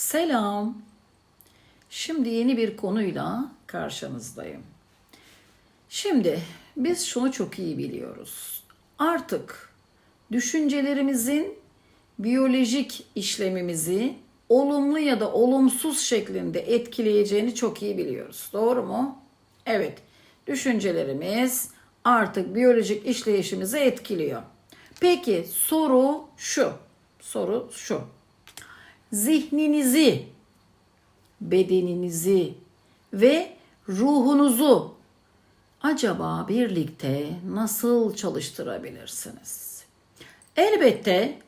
Selam. Şimdi yeni bir konuyla karşınızdayım. Şimdi biz şunu çok iyi biliyoruz. Artık düşüncelerimizin biyolojik işlemimizi olumlu ya da olumsuz şeklinde etkileyeceğini çok iyi biliyoruz. Doğru mu? Evet. Düşüncelerimiz artık biyolojik işleyişimizi etkiliyor. Peki soru şu. Soru şu zihninizi, bedeninizi ve ruhunuzu acaba birlikte nasıl çalıştırabilirsiniz? Elbette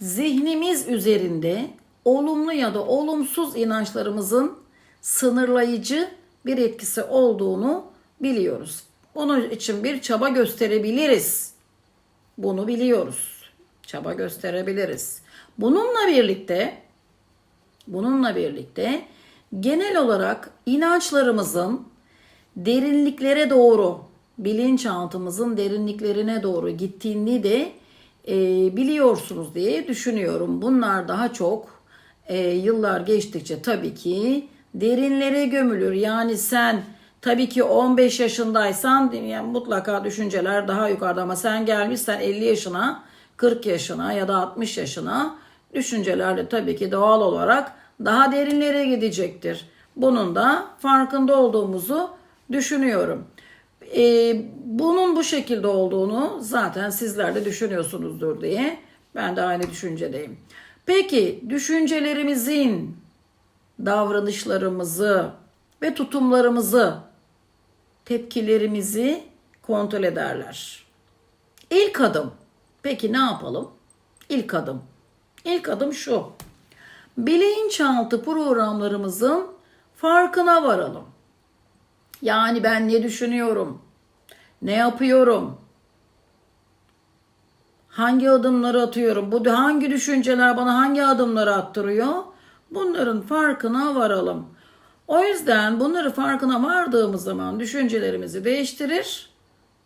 zihnimiz üzerinde olumlu ya da olumsuz inançlarımızın sınırlayıcı bir etkisi olduğunu biliyoruz. Onun için bir çaba gösterebiliriz. Bunu biliyoruz. Çaba gösterebiliriz. Bununla birlikte bununla birlikte genel olarak inançlarımızın derinliklere doğru, bilinçaltımızın derinliklerine doğru gittiğini de e, biliyorsunuz diye düşünüyorum. Bunlar daha çok e, yıllar geçtikçe tabii ki derinlere gömülür. Yani sen tabii ki 15 yaşındaysan yani mutlaka düşünceler daha yukarıda ama sen gelmişsen 50 yaşına 40 yaşına ya da 60 yaşına düşünceler de tabii ki doğal olarak daha derinlere gidecektir. Bunun da farkında olduğumuzu düşünüyorum. Ee, bunun bu şekilde olduğunu zaten sizler de düşünüyorsunuzdur diye ben de aynı düşüncedeyim. Peki düşüncelerimizin davranışlarımızı ve tutumlarımızı, tepkilerimizi kontrol ederler. İlk adım. Peki ne yapalım? İlk adım. İlk adım şu. Bilinçaltı programlarımızın farkına varalım. Yani ben ne düşünüyorum? Ne yapıyorum? Hangi adımları atıyorum? Bu hangi düşünceler bana hangi adımları attırıyor? Bunların farkına varalım. O yüzden bunları farkına vardığımız zaman düşüncelerimizi değiştirir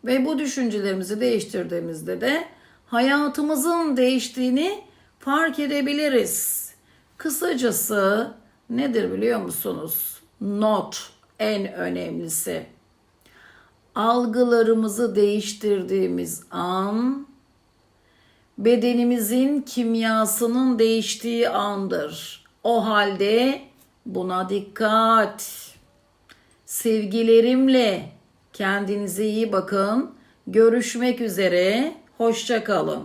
ve bu düşüncelerimizi değiştirdiğimizde de hayatımızın değiştiğini fark edebiliriz. Kısacası nedir biliyor musunuz? Not en önemlisi. Algılarımızı değiştirdiğimiz an bedenimizin kimyasının değiştiği andır. O halde buna dikkat. Sevgilerimle kendinize iyi bakın. Görüşmek üzere. Hoşça kalın.